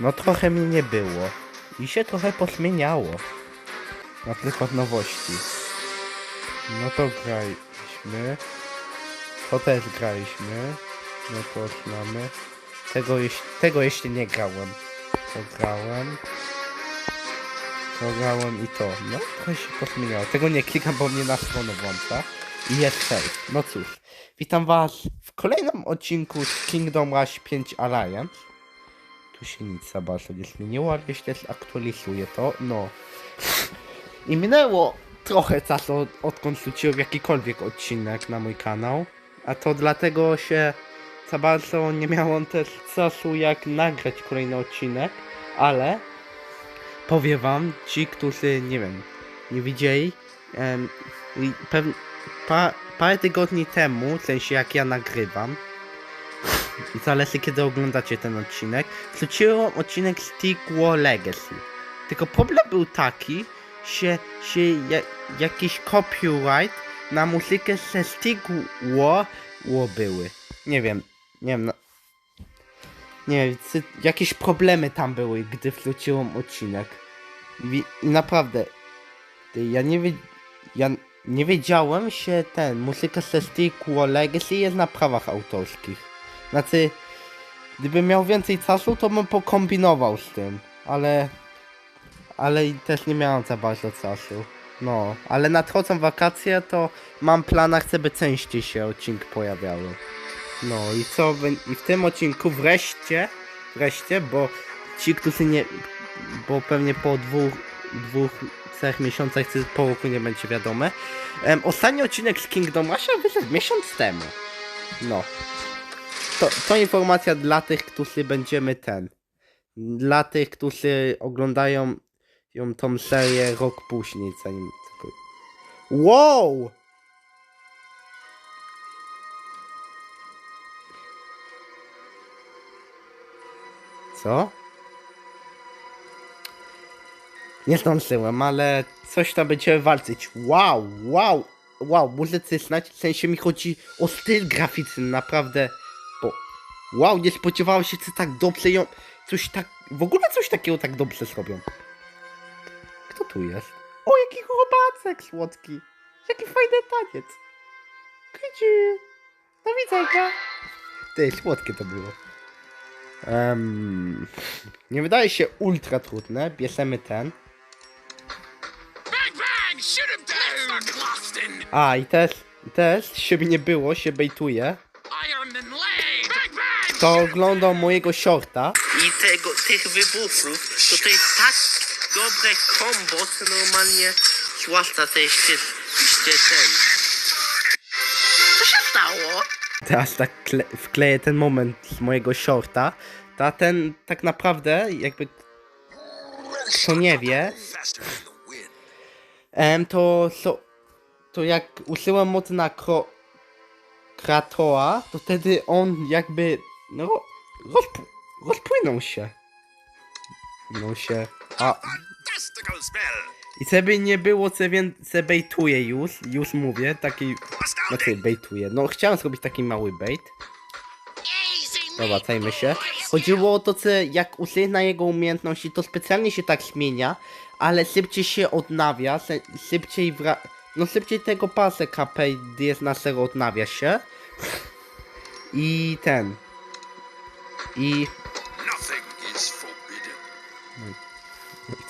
No trochę mnie nie było. I się trochę posmieniało. Na przykład nowości. No to graliśmy. To też graliśmy. No to mamy. Tego, jeś- tego jeszcze nie grałem. To grałem. To grałem i to. No trochę się posmieniało. Tego nie klikam, bo mnie na stronę włącza. I jest. No cóż. Witam was w kolejnym odcinku z Kingdom Rush 5 Alliance. Tu się nic za bardzo nie zmieniło, ale jeśli zaktualizuję to, no. I minęło trochę czasu, od, odkąd wrzuciłem jakikolwiek odcinek na mój kanał. A to dlatego się za bardzo nie miałem też czasu jak nagrać kolejny odcinek, ale powiem wam, ci, którzy, nie wiem, nie widzieli, em, pa, parę tygodni temu, w sensie jak ja nagrywam, zależy kiedy oglądacie ten odcinek, wrzuciłem odcinek Stick War Legacy. Tylko problem był taki, że, że ja, jakiś copyright na muzykę ze War, War były. Nie wiem, nie wiem, no, nie wiem, jakieś problemy tam były, gdy wrzuciłem odcinek. I, i naprawdę, ja nie wie, ja nie wiedziałem, że ten, muzyka ze Stick Legacy jest na prawach autorskich. Znaczy, gdybym miał więcej czasu, to bym pokombinował z tym, ale... Ale też nie miałem za bardzo czasu. No, ale nadchodzą wakacje, to mam planach, żeby częściej się odcinki pojawiały. No i co, i w tym odcinku wreszcie, wreszcie, bo ci, którzy nie, bo pewnie po dwóch, dwóch, trzech miesiącach, czy po roku nie będzie wiadome, em, ostatni odcinek z Kingdom Rusha wyszedł miesiąc temu. No. To, to informacja dla tych, którzy będziemy ten. Dla tych, którzy oglądają ją tą serię rok później, zanim. Wow! Co? Nie zdążyłem, ale coś tam będziemy walczyć. Wow, wow, wow, muzycy znać, w sensie mi chodzi o styl graficzny, naprawdę, wow, nie spodziewałem się, że tak dobrze ją, coś tak, w ogóle coś takiego tak dobrze zrobią. Kto tu jest? O, jaki chłopacek słodki, jaki fajny taniec. Kryci, do widzenia. Ty, słodkie to było. Em, nie wydaje się ultra trudne, bierzemy ten. A, i też, i też, siebie nie było, się bejtuje. Kto oglądał mojego shorta i tego, tych wybuchów, to to jest tak dobre kombo, co normalnie zwłaszcza to jeszcze, jeszcze ten. Co się stało? Teraz tak kle- wkleję ten moment z mojego shorta. Ta ten tak naprawdę jakby kto nie wie. Em, to, to, to jak użyłem mocy na kro, Kratoa, to wtedy on jakby, no, rozp, rozpłynął się. No się, a, i żeby nie było, co więcej bejtuję już, już mówię, taki, znaczy bejtuję, no chciałem zrobić taki mały bait. Dobra, cajmy się. Chodziło o to, co jak użyję na jego umiejętności, to specjalnie się tak zmienia, ale szybciej się odnawia, se- szybciej wra... No szybciej tego pasek KP jest na zero odnawia się. I ten. I...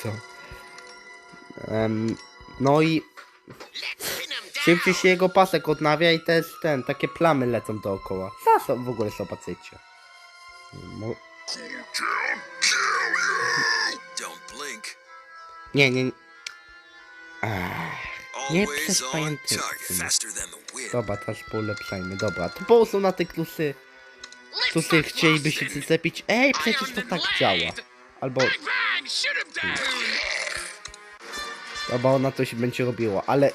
Co? Em, no i Let's pin him down! szybciej się jego pasek odnawia i też ten, takie plamy lecą dookoła. Co so, w ogóle zobaczycie? Mo- blink. Nie, nie... Ach. Nie przez wind. Dobra, teraz polepszajmy. Dobra, to po prostu na tych klusy, klusy chcieliby się zlepić. Ej, przecież to tak działa. Albo, dobra, ona to się będzie robiło, ale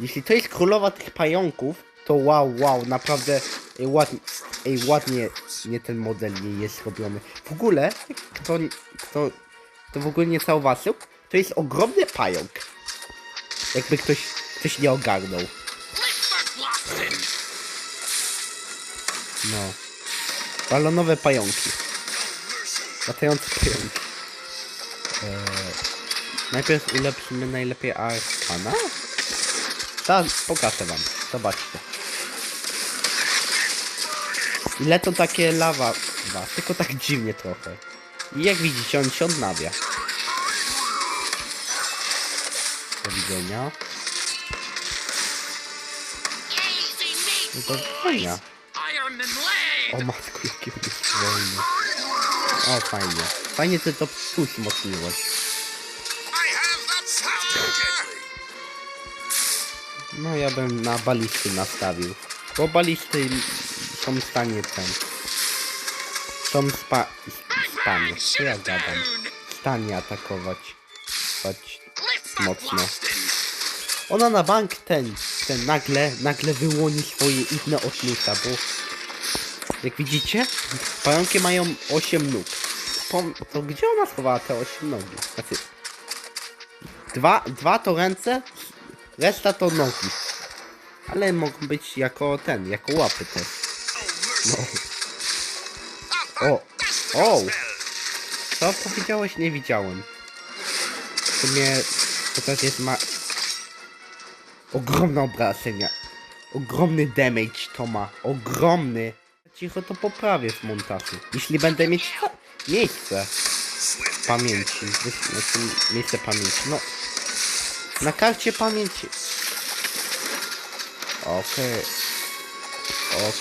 jeśli to jest królowa tych pająków, to wow, wow, naprawdę ej, ładnie, ej, ładnie nie ten model nie jest robiony. W ogóle, kto, kto, kto w ogóle nie zauważył, to jest ogromny pająk. Jakby ktoś, ktoś nie ogarnął. No. Balonowe pająki. Latający pająk. Eee, najpierw ulepszymy najlepiej Arkana. Teraz pokażę wam. Zobaczcie. Ile to takie lawa was, tylko tak dziwnie trochę. I jak widzicie, on się odnawia. Do widzenia. Easy No O matko, jaki on jest wolny. O, fajnie. Fajnie, że to that sound. No ja bym na balisty nastawił. Bo balisty są w stanie ten. Są spa... stanie. Ja gadam? Stanie atakować. Choć mocno. Ona na bank ten, ten nagle, nagle wyłoni swoje inne ośmiuta, bo jak widzicie, pająki mają 8 nóg. Pom to gdzie ona schowała te 8 nogi? Znaczy, dwa, dwa to ręce, reszta to nogi. Ale mogą być jako ten, jako łapy też. No. O, o! Co powiedziałeś? Nie widziałem. W sumie to też jest ma... Ogromne obrażenia. Ogromny damage to ma. Ogromny. Cicho to poprawię w montażu. Jeśli będę mieć miejsce pamięci. Znaczy miejsce pamięci. No. Na karcie pamięci. Okej. O,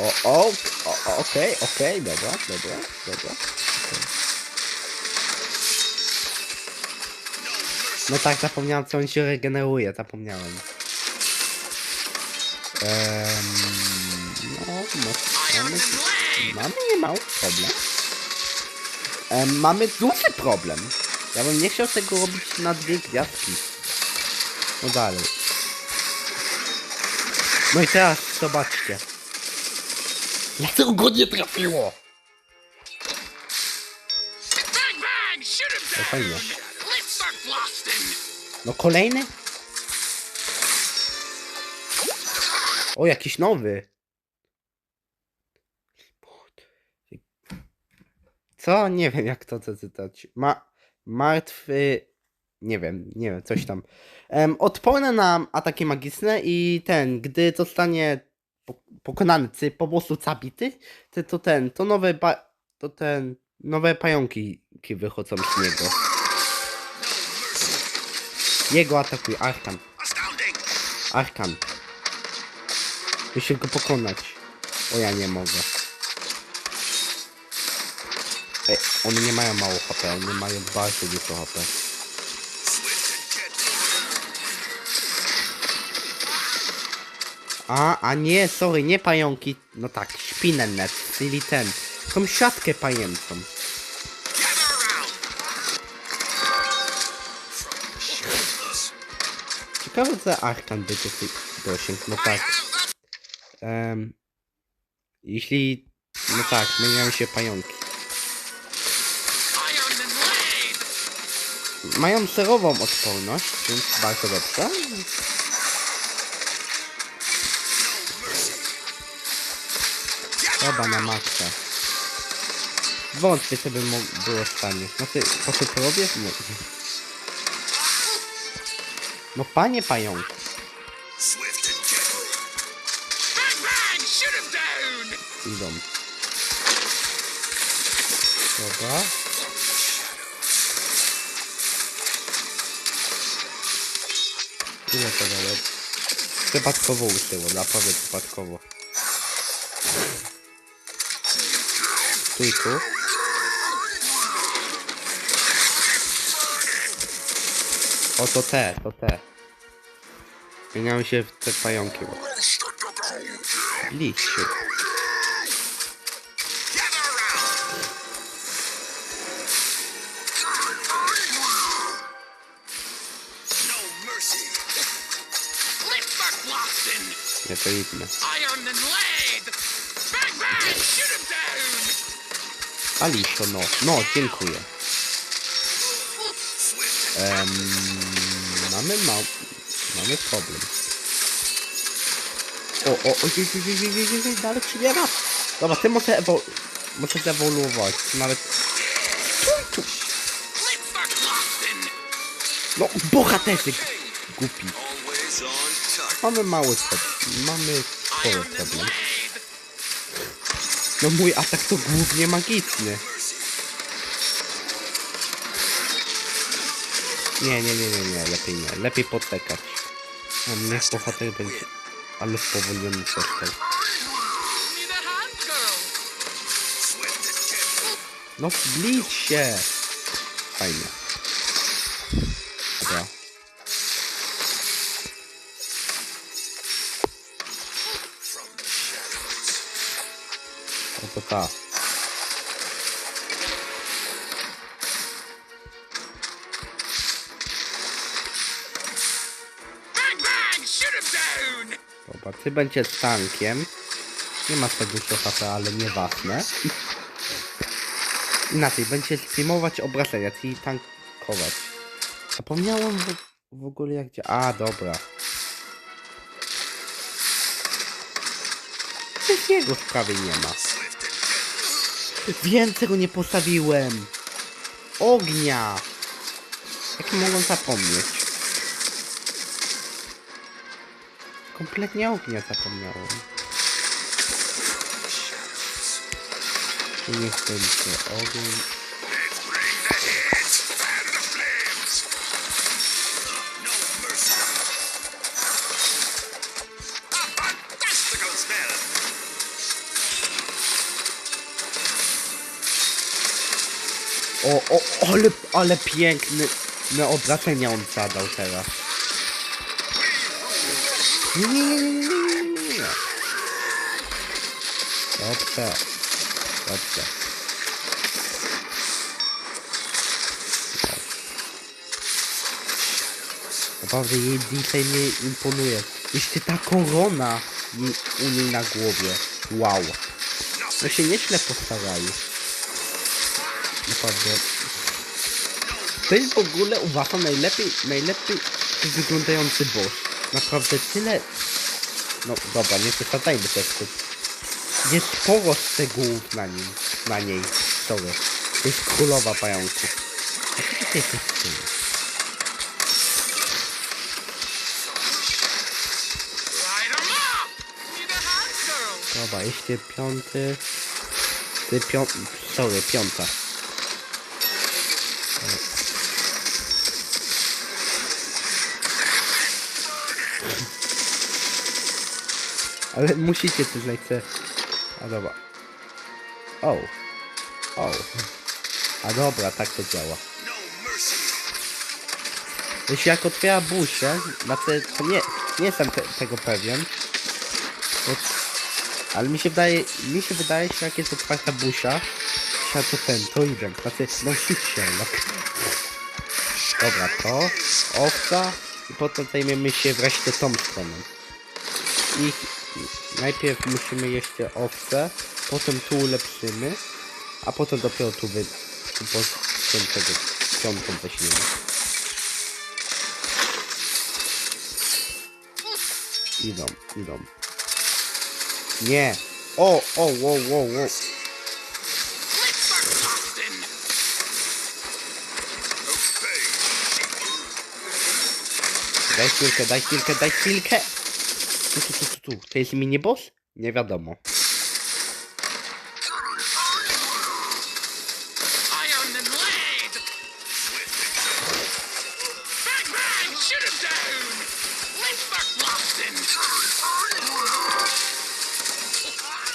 o, o, o, okej, okej, dobra, dobra, dobra. okej. No tak, zapomniałem co on się regeneruje, zapomniałem. Iron mamy, mamy nie mały problem. Em, mamy duży problem. Ja bym nie chciał tego robić na dwie gwiazdki. No dalej. No i teraz zobaczcie. Jak to go nie trafiło? Down. fajnie. No kolejny? O, jakiś nowy. Co? Nie wiem jak to zacytać. Ma... Martwy... Nie wiem, nie wiem, coś tam. Um, odporne na ataki magiczne i ten, gdy zostanie po- pokonany, czy po prostu zabity, to, to ten, to nowe to ten, nowe pająki ki wychodzą z niego. Jego atakuje, Arkan. Arkan. Musisz go pokonać. O ja nie mogę. Ej, one nie mają mało HP, one mają bardzo dużo HP. A, a nie, sorry, nie pająki. No tak, szpinenet, czyli ten. Tą siatkę pajęcą. Ciekawe, że Arkan by to dosięgł. No tak. Em, jeśli... No tak, zmieniają się pająki. Mają zerową odporność, więc bardzo dobrze. Chyba na maksa. Wątpię, co by było w stanie. Znaczy, po co to robię? Nie. No panie pająk. Swift and Ile to dało? Przypadkowo usyło, naprawdę przypadkowo. Tu i tu. O, to te, to te. Zmieniały się w te pająki. Liście. Nie to him down. Alisho, no. No, dziękuję. Em, mamy mał... Mamy problem. O, o, o, oj, oj, oj, oj, nawet się nie ma. Dobra, ty może ewol... Może zewoluować, nawet... No, bohaterzy głupi. Mamy mały problem. Mamy problem. No mój atak to głównie magiczny. Nie, nie, nie, nie, nie, lepiej nie. Lepiej poczekać. A niech bohater będzie... Ale spowolniony deadly. No zbliż się! Fajnie. Ta. Dobra, ty będziesz tankiem. Nie masz tak dużo HP, ale nieważne. Inaczej, będziesz zdejmować obrażenia, czyli tankować. Zapomniałem w, w ogóle jak. A, dobra. Jego prawie nie ma. Więcej go nie postawiłem! Ognia! Jak mogłem zapomnieć? Kompletnie ognia zapomniałem. I niech będzie ogień. O, o, ale, ale piękny no, obrażenia on zadał teraz. Nie, nie, nie, nie, nie, nie. Dobrze. Dobrze. Naprawdę jej dzisiaj mnie imponuje. Jeszcze ta korona u niej na głowie. Wow. No się nieźle postarali. Naprawdę. To jest w ogóle uważam najlepiej, najlepiej wyglądający boss. Naprawdę tyle... No dobra, nie przesadzajmy też tu. Jest sporo szczegółów na nim, na niej. Sorry. To jest królowa pająków. A co hand, girl. Dobra, jeszcze piąty... Ty pią... Sorry, piąta. Ale musicie coś najchce. A dobra. O. O. A dobra, tak to działa. Jeśli jak otwiera buzię, znaczy to nie, nie jestem te, tego pewien. Ale mi się wydaje, mi się wydaje, że jak jest otwarta buzia, to to ten, to idę. Znaczy, no no. Dobra, to, owca i potem zajmiemy się wreszcie tą stroną. I najpierw musimy jeszcze owce, potem tu ulepszymy, a potem dopiero tu wy... Po tego piątą weźmiemy. Idą, idą. Nie! O, o, fuck Boston. Okay. Daj chwilkę, daj chwilkę, daj chwilkę! Tu, tu, tu, tu, tu. To jest miniboss? Nie wiadomo.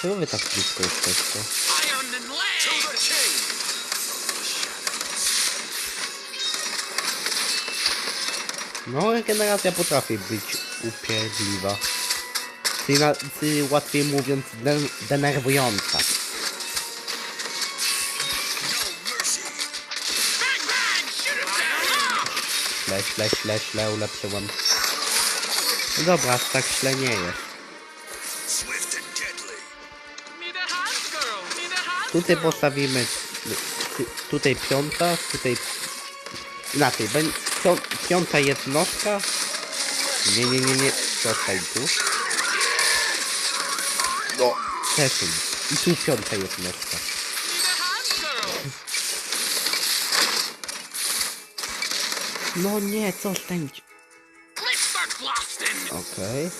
Czemu wy tak blisko jesteście? No, regeneracja potrafi być upierdliwa. Czyli, na, czyli łatwiej mówiąc, den, denerwująca. Źle, źle, źle, źle ulepszyłem. No dobra, tak źle nie jest. Tutaj postawimy tu- tutaj piąta, tutaj inaczej, piąta jednostka. Nie, nie, nie, nie, zostań tu. Przesuń. I tu piąta jednostka. No nie, co stęć? Okej.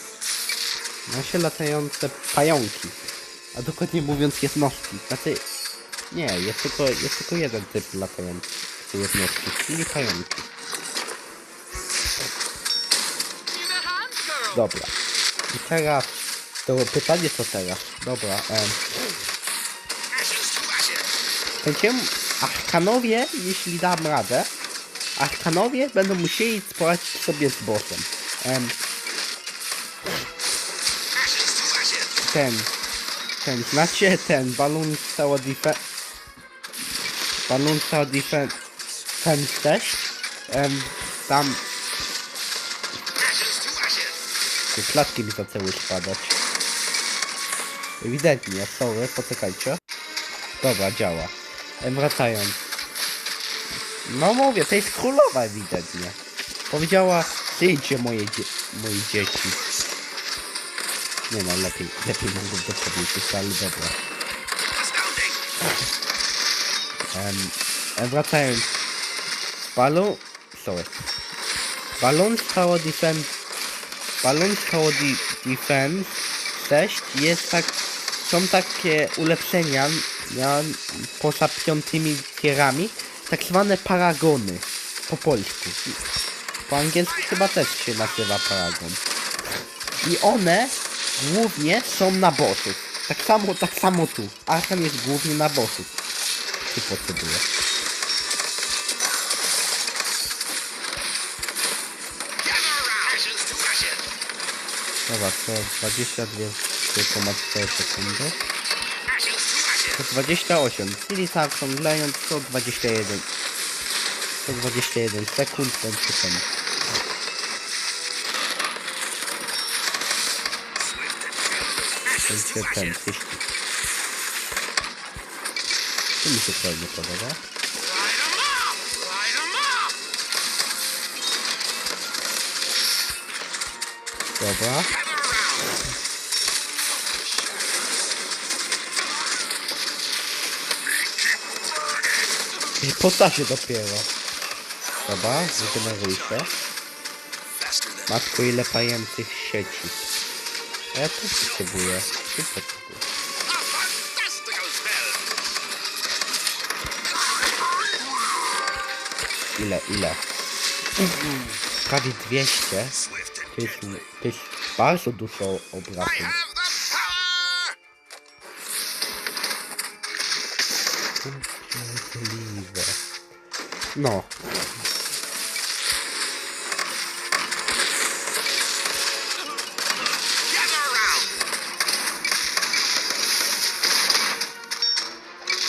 Nasie latające pająki. A dokładnie mówiąc jednostki. Znaczy... Nie, jest tylko, jest tylko jeden typ latający jednostki, czyli pająki. Dobra. I teraz... To pytanie co teraz? Dobra, em... Będziemy... Arkanowie, jeśli dam radę, Arkanowie będą musieli poradzić sobie z bossem. Em, ten, ten, znacie ten, Balloon Tower Defense, Balloon Tower Defense, ten też, em, tam, te klatki mi zaczęły spadać. Ewidentnie, sorry, poczekajcie. Dobra, działa. Em, wracając. No mówię, to jest królowa ewidentnie. Powiedziała, przyjdźcie moje, dzie moje dzieci. Nie no, lepiej, lepiej mogę to powiedzieć, ale dobra. Em, wracając. Balloon... Sorry. Balloon Tower Defense... Balloon Tower De Defense 6 jest tak... Są takie ulepszenia na, poza piątymi tierami, tak zwane paragony. Po polsku. Po angielsku chyba też się nazywa paragon. I one głównie są na bossów. Tak samo, tak samo tu. Arkham jest głównie na bossów. Ty potrzebujesz. Gather around! Ashes to ashes! Dobra, to 22,4 sekundy. Ashes to ashes! To 28, czyli zaokrąglając to 21. To 21 sekund, ten. Ashes to Będzie ten, wyścig. To mi się trochę nie podoba. Dobra. Po czasie dopiero. Dobra, wygeneruj się. Matko, ile pających sieci. A ja też potrzebuję. Fantastical spell! Ile, ile? Prawie 200. Swift and To jest, to jest bardzo dużo obrazów. No. Gather around!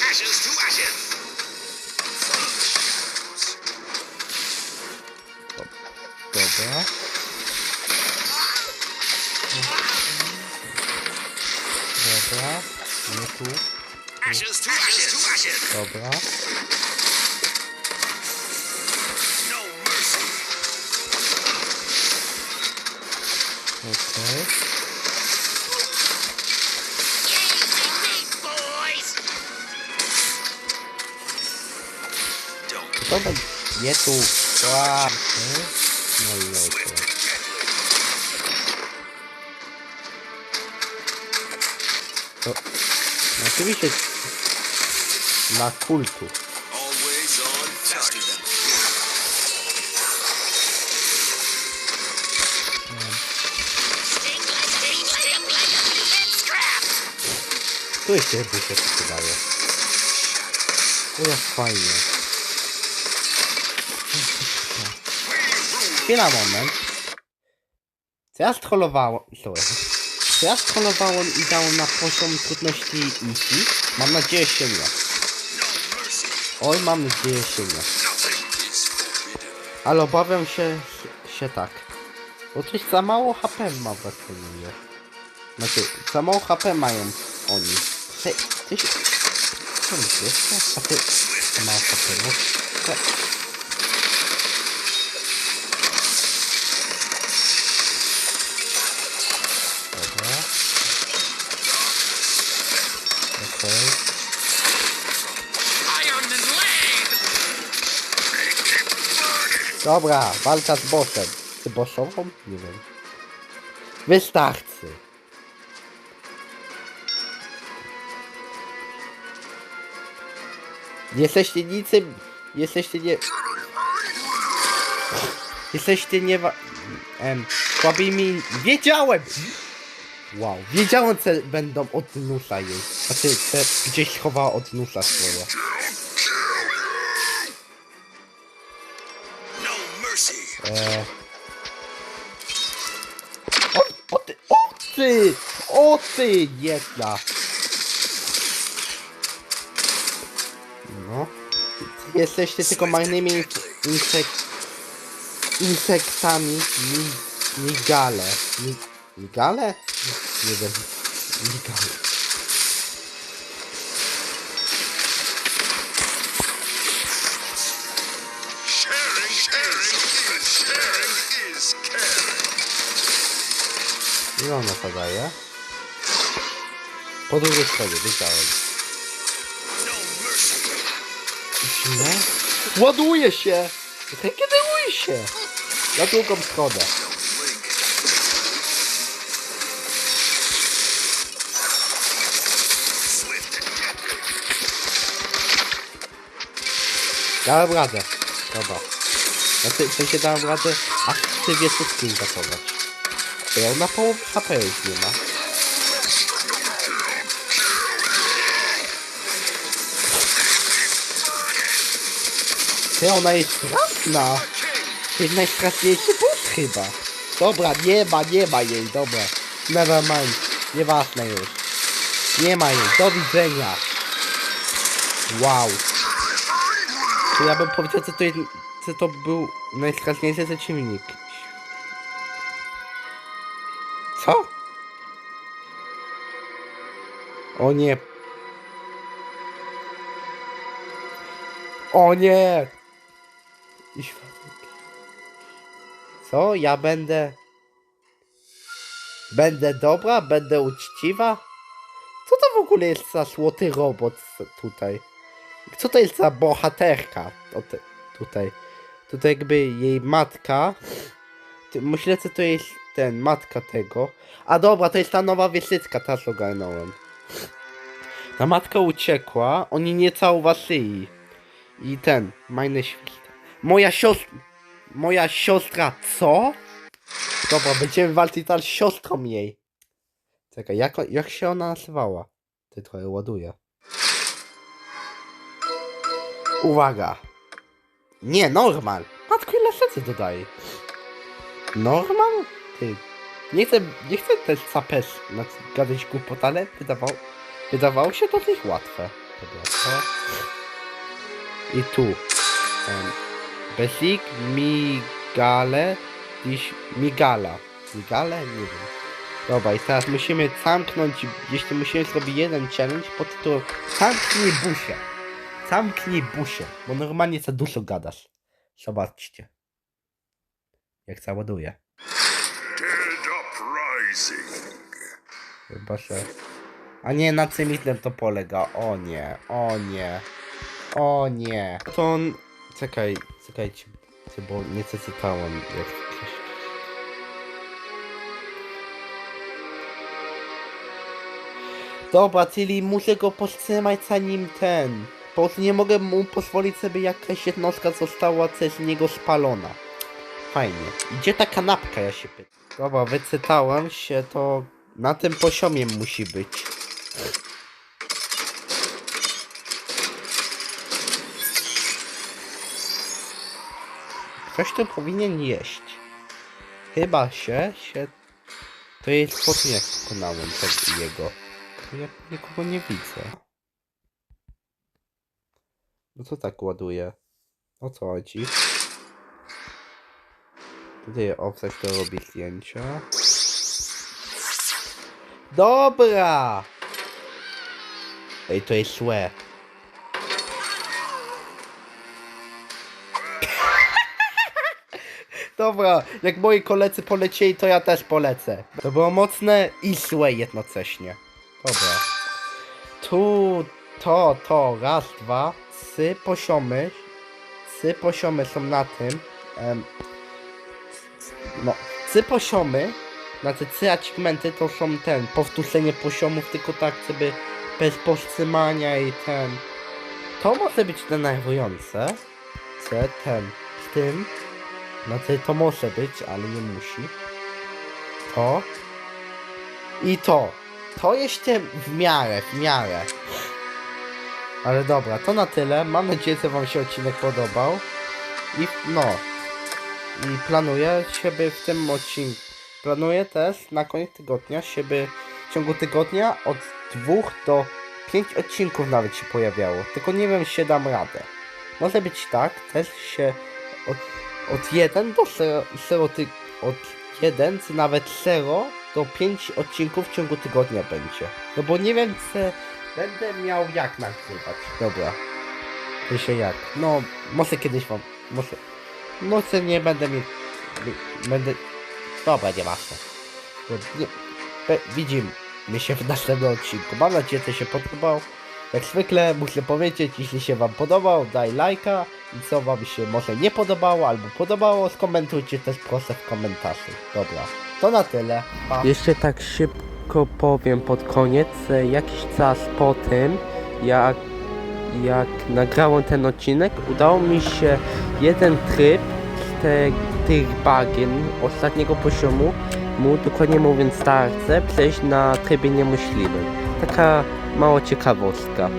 Ashes to ashes! Dobra. Dobra. Nie tu. Dobra. Okej. Don't Dobra. Nie tu. Ła. No i okej. To... Oczywiście... Na kultu. Tu jeszcze by się przydało. To jest fajnie. Chwila, moment. Co ja strollowałem... Sorry. Co ja strollowałem i dałem na poziom trudności easy? Mam nadzieję się nie. Oj, mam nadzieję się nie. Ale obawiam się, się tak. Bo coś za mało HP ma wrażenie. Znaczy, za mało HP mają oni. Ty, ty się... Co mi się? A ty... To... Dobra. Okej. It burn! Dobra, walka z bossem. Z bossową? Nie wiem. Wystarczy. Jesteście niczym... Jesteście nie... Jesteście nie... Em, słabymi... Wiedziałem! Wow, wiedziałem, że będą od nusa jej. Znaczy, że gdzieś chowała od nusa swoje. Eee. O, o ty, o ty, o ty, jedna. Jesteście tylko marnymi ins- insek insektami, mi migale. Mi migale? Nie wiem. Caring. Ile ona podaje? Po drugiej stronie, wiedziałem. Źle? Ładuje się! Się! Na drugą stronę. Blink. Swift and deadly. Dałem radę. Dobra. Znaczy, w sensie dałem radę aktywnie wszystkim gotować. Bo ja na połowę HP już nie ma. Ty, ona jest straszna! To jest najstraszniejszy boss chyba. Dobra, nie ma, nie ma jej, dobra. Never mind. Nieważne już. Nie ma jej, do widzenia. Wow. To ja bym powiedział, że to, jest, że to był najstraszniejszy przeciwnik. Co? O nie. O nie! I. Co? Ja będę... Będę dobra? Będę uczciwa? Co to w ogóle jest za złoty robot tutaj? Co to jest za bohaterka? Te, tutaj. Tutaj jakby jej matka. Myślę, że to jest ten, matka tego. A dobra, to jest ta nowa wieszycka, teraz ogarnąłem. Ta matka uciekła, oni nie zauważyli. I ten, majny świt. Moja siostra... Moja siostra, co? Dobra, będziemy walczyć z siostrą jej. Czekaj, jak, jak się ona nazywała? Ty trochę ładuje. Uwaga! Nie, normal! Matko, ile serce dodaje? Normal? Ty. Nie chcę, nie chcę też zapes na gadać głupot, ale wydawał, wydawało się to dość łatwe. Dobra, to... I tu. Um, Besik, Migale, dziś Migala. Migale? Nie wiem. Dobra, i teraz musimy zamknąć, jeśli musimy zrobić jeden challenge pod tytułem Zamknij busie. Zamknij busie, bo normalnie za dużo gadasz. Zobaczcie. Jak załaduje. Dead uprising. Chyba, że... A nie, na cymitlem to polega. O nie, o nie. O nie. To on... Czekaj, czekajcie. Bo nie przeczytałem jak... Dobra, czyli muszę go powstrzymać zanim ten... Po nie mogę mu pozwolić sobie jakaś jednostka została przez niego spalona. Fajnie. Gdzie ta kanapka, ja się pytam. Dobra, wycytałem się, to na tym poziomie musi być. Ktoś tu powinien jeść. Chyba się, się... To jest po tym jak pokonałem tego jego. Ja nikogo nie widzę. No co tak ładuje? O co chodzi? Tutaj offset to robi zdjęcia. Dobra! Ej, to jest złe. Dobra, jak moi koledzy polecieli, to ja też polecę. To było mocne i złe jednocześnie. Dobra. Tu, to, to, raz, dwa, trzy poziomy. Trzy poziomy są na tym. em, no, trzy poziomy, znaczy trzy achievementy to są ten, powtórzenie poziomów, tylko tak żeby bez powstrzymania i ten. To może być denerwujące, że ten, z tym, znaczy to może być, ale nie musi. To. I to. To jeszcze w miarę, w miarę. Ale dobra, to na tyle. Mam nadzieję, że Wam się odcinek podobał. I no. I planuję, żeby w tym odcinku. Planuję też na koniec tygodnia, żeby w ciągu tygodnia od dwóch do pięć odcinków nawet się pojawiało. Tylko nie wiem, czy dam radę. Może być tak, też się od, od 1 do 0, 0 ty, od 1 czy nawet 0 do 5 odcinków w ciągu tygodnia będzie. No bo nie wiem, czy będę miał jak nagrywać. Dobra. Myślę jak. No, może kiedyś wam. Może. Może nie będę mieć. Będę. Dobra, nieważne. No, nie, be, widzimy się w następnym odcinku. Mam nadzieję, że się podobał. Jak zwykle muszę powiedzieć, jeśli się wam podobał, daj lajka. I co wam się może nie podobało albo podobało, skomentujcie też proszę w komentarzu. Dobra, to na tyle. Pa. Jeszcze tak szybko powiem pod koniec, że jakiś czas po tym, jak, jak nagrałem ten odcinek, udało mi się jeden tryb z te, tych bagien ostatniego poziomu, mu dokładnie mówiąc starce, przejść na trybie niemożliwym. Taka mała ciekawostka.